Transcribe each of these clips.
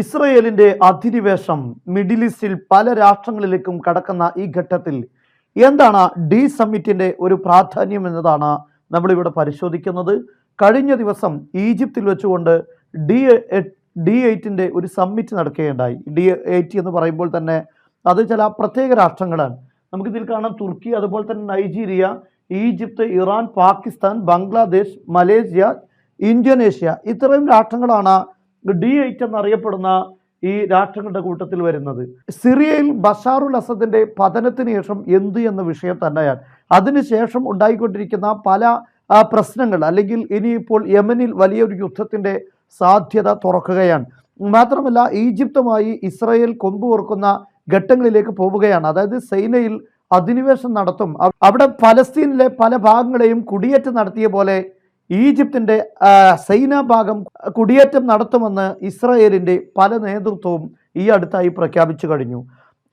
ഇസ്രയേലിന്റെ അധിനിവേശം മിഡിൽ ഈസ്റ്റിൽ പല രാഷ്ട്രങ്ങളിലേക്കും കടക്കുന്ന ഈ ഘട്ടത്തിൽ എന്താണ് ഡി സമ്മിറ്റിന്റെ ഒരു പ്രാധാന്യം എന്നതാണ് നമ്മളിവിടെ പരിശോധിക്കുന്നത്. കഴിഞ്ഞ ദിവസം ഈജിപ്തിൽ വെച്ചുകൊണ്ട് ഡി ഡി എയ്റ്റിന്റെ ഒരു സമ്മിറ്റ് നടക്കുകയുണ്ടായി. ഡി എയ്റ്റ് എന്ന് പറയുമ്പോൾ തന്നെ അത് ചില പ്രത്യേക രാഷ്ട്രങ്ങളാണ്. നമുക്കിതിൽ കാണാം തുർക്കി അതുപോലെ തന്നെ Nigeria Egypt Iran Pakistan Bangladesh Malaysia Indonesia ഇത്രയും രാഷ്ട്രങ്ങളാണ് ഡി എയ്റ്റ് എന്നറിയപ്പെടുന്ന ഈ രാഷ്ട്രങ്ങളുടെ കൂട്ടത്തിൽ വരുന്നത്. സിറിയയിൽ ബഷാറുൽ അസദിന്റെ പതനത്തിന് ശേഷം എന്ത് എന്ന വിഷയം തന്നെയാണ്. അതിനുശേഷം ഉണ്ടായിക്കൊണ്ടിരിക്കുന്ന പല പ്രശ്നങ്ങൾ അല്ലെങ്കിൽ ഇനിയിപ്പോൾ യമനിൽ വലിയൊരു യുദ്ധത്തിന്റെ സാധ്യത തുറക്കുകയാണ്. മാത്രമല്ല ഈജിപ്തുമായി ഇസ്രായേൽ കൊമ്പുകോർക്കുന്ന ഘട്ടങ്ങളിലേക്ക് പോവുകയാണ്. അതായത് സൈനയിൽ അധിനിവേശം നടത്തും. അവിടെ പലസ്തീനിലെ പല ഭാഗങ്ങളെയും കുടിയേറ്റം നടത്തിയ പോലെ ഈജിപ്തിന്റെ സൈനാഭാഗം സൈന ഭാഗം കുടിയേറ്റം നടത്തുമെന്ന് ഇസ്രായേലിന്റെ പല നേതൃത്വവും ഈ അടുത്തായി പ്രഖ്യാപിച്ചു കഴിഞ്ഞു.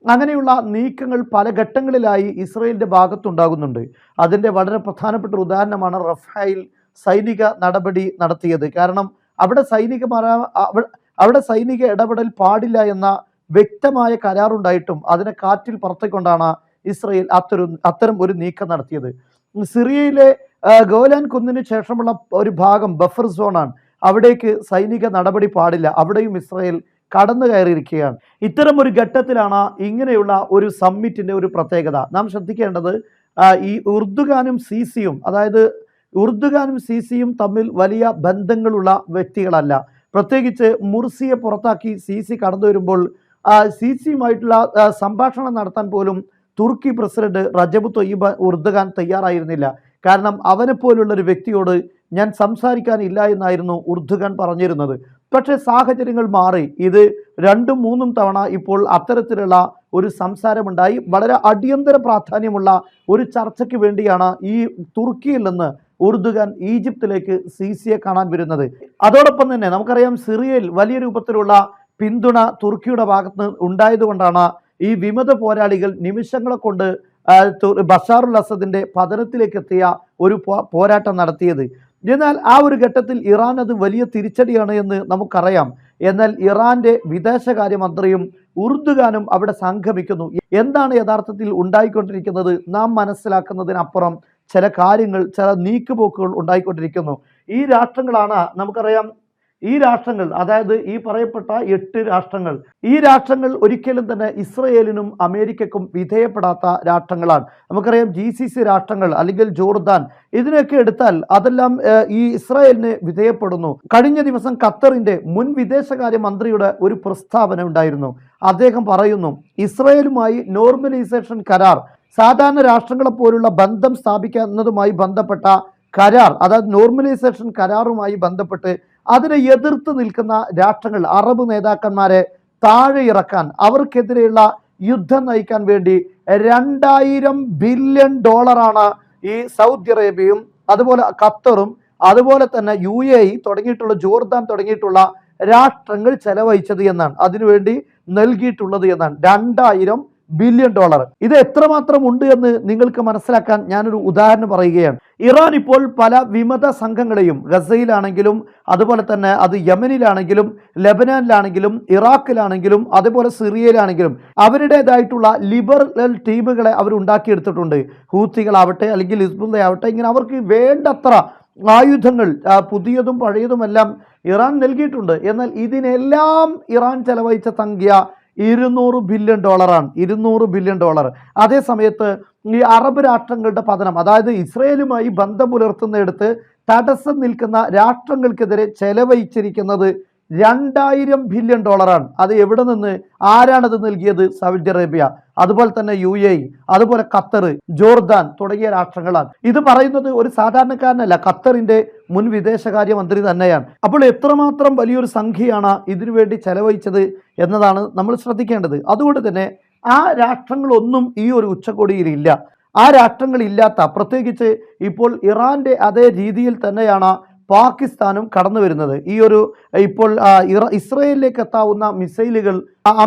അങ്ങനെയുള്ള നീക്കങ്ങൾ പല ഘട്ടങ്ങളിലായി ഇസ്രായേലിന്റെ ഭാഗത്തുണ്ടാകുന്നുണ്ട്. അതിന്റെ വളരെ പ്രധാനപ്പെട്ട ഉദാഹരണമാണ് റഫായിൽ സൈനിക നടപടി നടത്തിയത്. കാരണം അവിടെ സൈനിക അവിടെ സൈനിക ഇടപെടൽ പാടില്ല എന്ന വ്യക്തമായ കരാറുണ്ടായിട്ടും അതിനെ കാറ്റിൽ പറത്തിക്കൊണ്ടാണ് ഇസ്രയേൽ അത്തരം അത്തരം ഒരു നീക്കം നടത്തിയത്. സിറിയയിലെ ഗോലാൻ കുന്നിന് ശേഷമുള്ള ഒരു ഭാഗം ബഫർ സോണാണ്. അവിടേക്ക് സൈനിക നടപടി പാടില്ല. അവിടെയും ഇസ്രയേൽ കടന്നു കയറിയിരിക്കുകയാണ്. ഇത്തരം ഒരു ഘട്ടത്തിലാണ് ഇങ്ങനെയുള്ള ഒരു സമ്മിറ്റിന്റെ ഒരു പ്രത്യേകത. നാം ശ്രദ്ധിക്കേണ്ടത് ഈ ഉർദുഖാനും സി സിയും അതായത് ഉർദുഖാനും സി സിയും തമ്മിൽ വലിയ ബന്ധങ്ങളുള്ള വ്യക്തികളല്ല. പ്രത്യേകിച്ച് മുർസിയെ പുറത്താക്കി സി സി കടന്നു വരുമ്പോൾ സി സിയുമായിട്ടുള്ള സംഭാഷണം നടത്താൻ പോലും തുർക്കി പ്രസിഡന്റ് റജബ് തൊയ്യബ് ഉർദുഖാൻ തയ്യാറായിരുന്നില്ല. കാരണം അവനെ പോലുള്ളൊരു വ്യക്തിയോട് ഞാൻ സംസാരിക്കാനില്ല എന്നായിരുന്നു ഉർദുഗാൻ പറഞ്ഞിരുന്നത്. പക്ഷേ സാഹചര്യങ്ങൾ മാറി. ഇത് രണ്ടും മൂന്നും തവണ ഇപ്പോൾ അത്തരത്തിലുള്ള ഒരു സംസാരമുണ്ടായി. വളരെ അടിയന്തര പ്രാധാന്യമുള്ള ഒരു ചർച്ചയ്ക്ക് വേണ്ടിയാണ് ഈ തുർക്കിയിൽ നിന്ന് ഉർദുഗാൻ ഈജിപ്തിലേക്ക് സി സിയെ കാണാൻ വരുന്നത്. അതോടൊപ്പം തന്നെ നമുക്കറിയാം സിറിയയിൽ വലിയ രൂപത്തിലുള്ള പിന്തുണ തുർക്കിയുടെ ഭാഗത്ത് ഉണ്ടായതുകൊണ്ടാണ് ഈ വിമത പോരാളികൾ നിമിഷങ്ങളെ കൊണ്ട് ബഷാറുൽ അസദിന്റെ പതനത്തിലേക്ക് എത്തിയ ഒരു പോരാട്ടം നടത്തിയത്. എന്നാൽ ആ ഒരു ഘട്ടത്തിൽ ഇറാൻ അത് വലിയ തിരിച്ചടിയാണ് എന്ന് നമുക്കറിയാം. എന്നാൽ ഇറാന്റെ വിദേശകാര്യമന്ത്രിയും ഉർദുഗാനും അവിടെ സംഗമിക്കുന്നു. എന്താണ് യഥാർത്ഥത്തിൽ ഉണ്ടായിക്കൊണ്ടിരിക്കുന്നത്? നാം മനസ്സിലാക്കുന്നതിനപ്പുറം ചില കാര്യങ്ങൾ ചില നീക്കുപോക്കുകൾ ഉണ്ടായിക്കൊണ്ടിരിക്കുന്നു. ഈ രാഷ്ട്രങ്ങളാണ് നമുക്കറിയാം ഈ രാഷ്ട്രങ്ങൾ അതായത് ഈ പറയപ്പെട്ട എട്ട് രാഷ്ട്രങ്ങൾ ഈ രാഷ്ട്രങ്ങൾ ഒരിക്കലും തന്നെ ഇസ്രയേലിനും അമേരിക്കക്കും വിധേയപ്പെടാത്ത രാഷ്ട്രങ്ങളാണ്. നമുക്കറിയാം ജി സി സി രാഷ്ട്രങ്ങൾ അല്ലെങ്കിൽ ജോർദാൻ ഇതിനൊക്കെ എടുത്താൽ അതെല്ലാം ഈ ഇസ്രായേലിന് വിധേയപ്പെടുന്നു. കഴിഞ്ഞ ദിവസം ഖത്തറിന്റെ മുൻ വിദേശകാര്യ മന്ത്രിയുടെ ഒരു പ്രസ്താവന ഉണ്ടായിരുന്നു. അദ്ദേഹം പറയുന്നു ഇസ്രയേലുമായി നോർമലൈസേഷൻ കരാർ സാധാരണ രാഷ്ട്രങ്ങളെ പോലുള്ള ബന്ധം സ്ഥാപിക്കുന്നതുമായി ബന്ധപ്പെട്ട കരാർ അതായത് നോർമലൈസേഷൻ കരാറുമായി ബന്ധപ്പെട്ട് അതിനെ എതിർത്ത് നിൽക്കുന്ന രാഷ്ട്രങ്ങൾ അറബ് നേതാക്കന്മാരെ താഴെ ഇറക്കാൻ അവർക്കെതിരെയുള്ള യുദ്ധം നയിക്കാൻ വേണ്ടി രണ്ടായിരം ബില്യൺ ഡോളറാണ് ഈ സൗദി അറേബ്യയും അതുപോലെ ഖത്തറും അതുപോലെ തന്നെ യു എ ഇ തുടങ്ങിയിട്ടുള്ള ജോർദാൻ തുടങ്ങിയിട്ടുള്ള രാഷ്ട്രങ്ങൾ ചെലവഴിച്ചത് എന്നാണ്. അതിനുവേണ്ടി നൽകിയിട്ടുള്ളത് എന്നാണ്. രണ്ടായിരം ബില്യൺ ഡോളർ. ഇത് എത്രമാത്രം ഉണ്ട് എന്ന് നിങ്ങൾക്ക് മനസ്സിലാക്കാൻ ഞാനൊരു ഉദാഹരണം പറയുകയാണ്. ഇറാൻ ഇപ്പോൾ പല വിമത സംഘങ്ങളെയും ഗസയിലാണെങ്കിലും അതുപോലെ തന്നെ അത് യമനിലാണെങ്കിലും ലെബനാനിലാണെങ്കിലും ഇറാഖിലാണെങ്കിലും അതുപോലെ സിറിയയിലാണെങ്കിലും അവരുടേതായിട്ടുള്ള ലിബറൽ ടീമുകളെ അവർ ഉണ്ടാക്കിയെടുത്തിട്ടുണ്ട്. ഹൂത്തികളാവട്ടെ അല്ലെങ്കിൽ ഹിസ്ബുള്ള ആവട്ടെ ഇങ്ങനെ അവർക്ക് വേണ്ടത്ര ആയുധങ്ങൾ പുതിയതും പഴയതുമെല്ലാം ഇറാൻ നൽകിയിട്ടുണ്ട്. എന്നാൽ ഇതിനെല്ലാം ഇറാൻ ചെലവഴിച്ച സംഖ്യ ഇരുന്നൂറ് ബില്യൺ ഡോളറാണ്. ഇരുന്നൂറ് ബില്യൺ ഡോളർ. അതേ സമയത്ത് ഈ അറബ് രാഷ്ട്രങ്ങളുടെ പതനം അതായത് ഇസ്രയേലുമായി ബന്ധം പുലർത്തുന്നിടത്ത് തടസ്സം നിൽക്കുന്ന രാഷ്ട്രങ്ങൾക്കെതിരെ ചെലവഴിച്ചിരിക്കുന്നത് രണ്ടായിരം ബില്യൺ ഡോളറാണ്. അത് എവിടെ നിന്ന് ആരാണത് നൽകിയത്? Saudi Arabia. അതുപോലെ തന്നെ യു എ അതുപോലെ ഖത്തർ ജോർദാൻ തുടങ്ങിയ രാഷ്ട്രങ്ങളാണ്. ഇത് പറയുന്നത് ഒരു സാധാരണക്കാരനല്ല. ഖത്തറിന്റെ മുൻ വിദേശകാര്യ മന്ത്രി തന്നെയാണ്. അപ്പോൾ എത്രമാത്രം വലിയൊരു സംഖ്യയാണ് ഇതിനു വേണ്ടി ചെലവഴിച്ചത് എന്നതാണ് നമ്മൾ ശ്രദ്ധിക്കേണ്ടത്. അതുകൊണ്ട് തന്നെ ആ രാഷ്ട്രങ്ങളൊന്നും ഈ ഒരു ഉച്ചകോടിയിൽ ഇല്ല. ആ രാഷ്ട്രങ്ങളില്ലാത്ത പ്രത്യേകിച്ച് ഇപ്പോൾ ഇറാന്റെ അതേ രീതിയിൽ തന്നെയാണ് പാകിസ്ഥാനും കടന്നു വരുന്നത്. ഈ ഒരു ഇപ്പോൾ ഇസ്രയേലിലേക്ക് എത്താവുന്ന മിസൈലുകൾ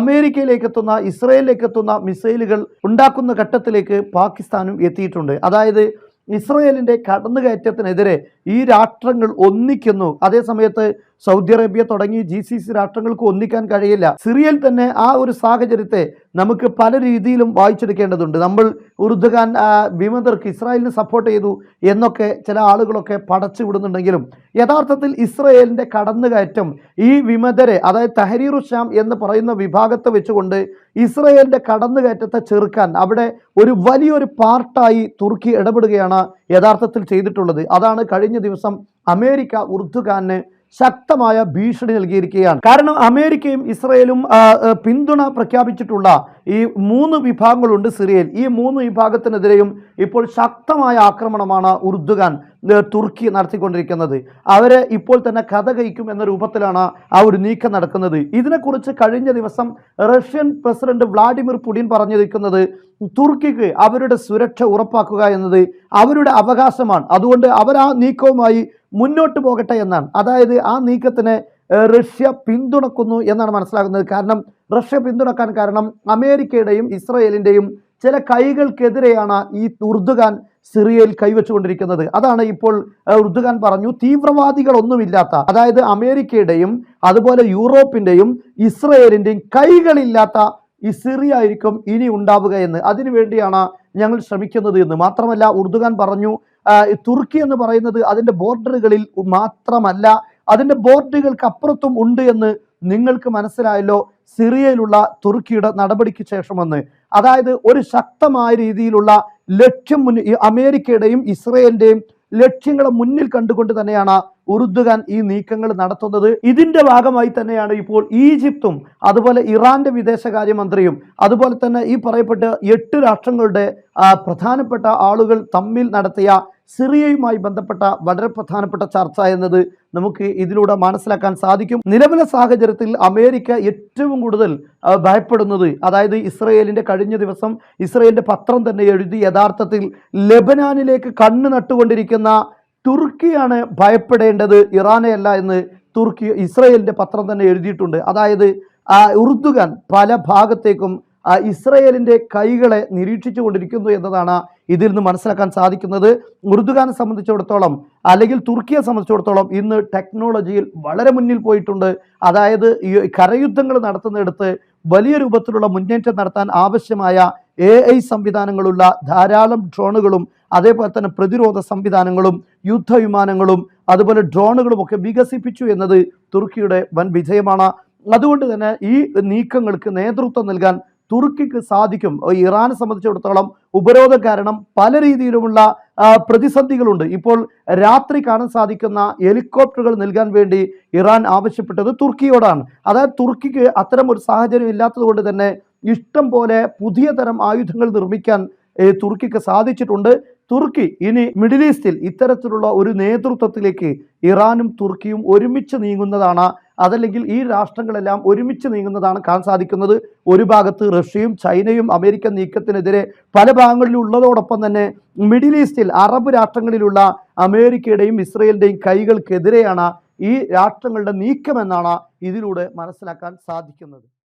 അമേരിക്കയിലേക്ക് എത്തുന്ന ഇസ്രയേലിലേക്ക് എത്തുന്ന മിസൈലുകൾ ഉണ്ടാക്കുന്ന ഘട്ടത്തിലേക്ക് പാകിസ്ഥാനും എത്തിയിട്ടുണ്ട്. അതായത് ഇസ്രയേലിന്റെ കടന്നുകയറ്റത്തിനെതിരെ ഈ രാഷ്ട്രങ്ങൾ ഒന്നിക്കുന്നു. അതേ സമയത്ത് സൗദി അറേബ്യ തുടങ്ങി ജി സി സി രാഷ്ട്രങ്ങൾക്ക് ഒന്നിക്കാൻ കഴിയില്ല. സിറിയയിൽ തന്നെ ആ ഒരു സാഹചര്യത്തെ നമുക്ക് പല രീതിയിലും വായിച്ചെടുക്കേണ്ടതുണ്ട്. നമ്മൾ ഉറുദുഖാൻ വിമതർക്ക് ഇസ്രായേലിന് സപ്പോർട്ട് ചെയ്തു എന്നൊക്കെ ചില ആളുകളൊക്കെ പടച്ചു വിടുന്നുണ്ടെങ്കിലും യഥാർത്ഥത്തിൽ ഇസ്രായേലിന്റെ കടന്നുകയറ്റം ഈ വിമതരെ അതായത് തഹരീർ ഷാം എന്ന് പറയുന്ന വിഭാഗത്തെ വെച്ചുകൊണ്ട് ഇസ്രായേലിന്റെ കടന്നുകയറ്റത്തെ ചെറുക്കാൻ അവിടെ ഒരു വലിയൊരു പാർട്ടായി തുർക്കി ഇടപെടുകയാണ് യഥാർത്ഥത്തിൽ ചെയ്തിട്ടുള്ളത്. അതാണ് കഴിഞ്ഞ ദിവസം അമേരിക്ക ഉറുദുഖാന് ശക്തമായ ഭീഷണി നൽകിയിരിക്കുകയാണ്. കാരണം അമേരിക്കയും ഇസ്രയേലും പിന്തുണ പ്രഖ്യാപിച്ചിട്ടുള്ള ഈ മൂന്ന് വിഭാഗങ്ങളുണ്ട് സിറിയയിൽ. ഈ മൂന്ന് വിഭാഗത്തിനെതിരെയും ഇപ്പോൾ ശക്തമായ ആക്രമണമാണ് ഉറുദുഖാൻ തുർക്കി നടത്തിക്കൊണ്ടിരിക്കുന്നത്. അവരെ ഇപ്പോൾ തന്നെ കഥ കഴിക്കും എന്ന രൂപത്തിലാണ് ആ ഒരു നീക്കം നടക്കുന്നത്. ഇതിനെക്കുറിച്ച് കഴിഞ്ഞ ദിവസം റഷ്യൻ പ്രസിഡന്റ് വ്ളാഡിമിർ പുടിൻ പറഞ്ഞിരിക്കുന്നത് തുർക്കിക്ക് അവരുടെ സുരക്ഷ ഉറപ്പാക്കുക എന്നത് അവരുടെ അവകാശമാണ്. അതുകൊണ്ട് അവർ ആ നീക്കവുമായി മുന്നോട്ട് പോകട്ടെ എന്നാണ്. അതായത് ആ നീക്കത്തിന് റഷ്യ പിന്തുണക്കുന്നു എന്നാണ് മനസ്സിലാകുന്നത്. കാരണം റഷ്യ പിന്തുണക്കാൻ കാരണം അമേരിക്കയുടെയും ഇസ്രയേലിന്റെയും ചില കൈകൾക്കെതിരെയാണ് ഈ ഉർദുഖാൻ സിറിയയിൽ കൈവച്ചുകൊണ്ടിരിക്കുന്നത്. അതാണ് ഇപ്പോൾ ഉർദുഖാൻ പറഞ്ഞു തീവ്രവാദികളൊന്നുമില്ലാത്ത അതായത് അമേരിക്കയുടെയും അതുപോലെ യൂറോപ്പിന്റെയും ഇസ്രയേലിന്റെയും കൈകളില്ലാത്ത ഈ സിറിയ ആയിരിക്കും ഇനി ഉണ്ടാവുക എന്ന്. അതിനുവേണ്ടിയാണ് ഞങ്ങൾ ശ്രമിക്കുന്നത് എന്ന്. മാത്രമല്ല ഉർദുഖാൻ പറഞ്ഞു തുർക്കി എന്ന് പറയുന്നത് അതിന്റെ ബോർഡറുകളിൽ മാത്രമല്ല അതിന്റെ ബോർഡുകൾക്ക് അപ്പുറത്തും ഉണ്ട് എന്ന് നിങ്ങൾക്ക് മനസ്സിലായല്ലോ. സിറിയയിലുള്ള തുർക്കിയുടെ നടപടിക്ക് ശേഷമെന്ന്. അതായത് ഒരു ശക്തമായ രീതിയിലുള്ള ലക്ഷ്യം മുന്നിൽ അമേരിക്കയുടെയും ഇസ്രയേലിന്റെയും ലക്ഷ്യങ്ങളെ മുന്നിൽ കണ്ടുകൊണ്ട് തന്നെയാണ് ഉറുദുഖാൻ ഈ നീക്കങ്ങൾ നടത്തുന്നത്. ഇതിന്റെ ഭാഗമായി തന്നെയാണ് ഇപ്പോൾ ഈജിപ്തും അതുപോലെ ഇറാന്റെ വിദേശകാര്യമന്ത്രിയും അതുപോലെ തന്നെ ഈ പറയപ്പെട്ട എട്ട് രാഷ്ട്രങ്ങളുടെ പ്രധാനപ്പെട്ട ആളുകൾ തമ്മിൽ നടത്തിയ സിറിയയുമായി ബന്ധപ്പെട്ട വളരെ പ്രധാനപ്പെട്ട ചർച്ച എന്നത് നമുക്ക് ഇതിലൂടെ മനസ്സിലാക്കാൻ സാധിക്കും. നിലവിലെ സാഹചര്യത്തിൽ അമേരിക്ക ഏറ്റവും കൂടുതൽ ഭയപ്പെടുന്നത് അതായത് ഇസ്രയേലിന്റെ കഴിഞ്ഞ ദിവസം ഇസ്രയേലിന്റെ പത്രം തന്നെ എഴുതി യഥാർത്ഥത്തിൽ ലെബനാനിലേക്ക് കണ്ണ് നട്ടുകൊണ്ടിരിക്കുന്ന തുർക്കിയാണ് ഭയപ്പെടേണ്ടത് ഇറാനെയല്ല എന്ന് തുർക്കി ഇസ്രയേലിന്റെ പത്രം തന്നെ എഴുതിയിട്ടുണ്ട്. അതായത് ആ, ഉറുദുഖാൻ പല ഭാഗത്തേക്കും ഇസ്രയേലിന്റെ കൈകളെ നിരീക്ഷിച്ചു കൊണ്ടിരിക്കുന്നു എന്നതാണ് ഇതിൽ നിന്ന് മനസ്സിലാക്കാൻ സാധിക്കുന്നത് ഉറുദുഖാനെ സംബന്ധിച്ചിടത്തോളം അല്ലെങ്കിൽ തുർക്കിയെ സംബന്ധിച്ചിടത്തോളം ഇന്ന് ടെക്നോളജിയിൽ വളരെ മുന്നിൽ പോയിട്ടുണ്ട്. അതായത് ഈ കരയുദ്ധങ്ങൾ നടത്തുന്നിടത്ത് വലിയ രൂപത്തിലുള്ള മുന്നേറ്റം നടത്താൻ ആവശ്യമായ എ ഐ സംവിധാനങ്ങളുള്ള ധാരാളം ഡ്രോണുകളും അതേപോലെ തന്നെ പ്രതിരോധ സംവിധാനങ്ങളും യുദ്ധവിമാനങ്ങളും അതുപോലെ ഡ്രോണുകളും ഒക്കെ വികസിപ്പിച്ചു എന്നത് തുർക്കിയുടെ വൻ വിജയമാണ്. അതുകൊണ്ട് തന്നെ ഈ നീക്കങ്ങൾക്ക് നേതൃത്വം നൽകാൻ തുർക്കിക്ക് സാധിക്കും. ഇറാനെ സംബന്ധിച്ചിടത്തോളം ഉപരോധം കാരണം പല രീതിയിലുമുള്ള പ്രതിസന്ധികളുണ്ട്. ഇപ്പോൾ രാത്രി കാണാൻ സാധിക്കുന്ന ഹെലികോപ്റ്ററുകൾ നൽകാൻ വേണ്ടി ഇറാൻ ആവശ്യപ്പെട്ടത് തുർക്കിയോടാണ്. അതായത് തുർക്കിക്ക് അത്തരം ഒരു സാഹചര്യം ഇല്ലാത്തത് കൊണ്ട് തന്നെ ഇഷ്ടം പോലെ പുതിയ തരം ആയുധങ്ങൾ നിർമ്മിക്കാൻ തുർക്കിക്ക് സാധിച്ചിട്ടുണ്ട്. തുർക്കി ഇനി മിഡിൽ ഈസ്റ്റിൽ ഇത്തരത്തിലുള്ള ഒരു നേതൃത്വത്തിലേക്ക് ഇറാനും തുർക്കിയും ഒരുമിച്ച് നീങ്ങുന്നതാണ് അതല്ലെങ്കിൽ ഈ രാഷ്ട്രങ്ങളെല്ലാം ഒരുമിച്ച് നീങ്ങുന്നതാണ് കാണാൻ സാധിക്കുന്നത്. ഒരു ഭാഗത്ത് റഷ്യയും ചൈനയും അമേരിക്കൻ നീക്കത്തിനെതിരെ പല ഭാഗങ്ങളിലും ഉള്ളതോടൊപ്പം തന്നെ മിഡിൽ ഈസ്റ്റിൽ അറബ് രാഷ്ട്രങ്ങളിലുള്ള അമേരിക്കയുടെയും ഇസ്രയേലിന്റെയും കൈകൾക്കെതിരെയാണ് ഈ രാഷ്ട്രങ്ങളുടെ നീക്കമെന്നാണ് ഇതിലൂടെ മനസ്സിലാക്കാൻ സാധിക്കുന്നത്.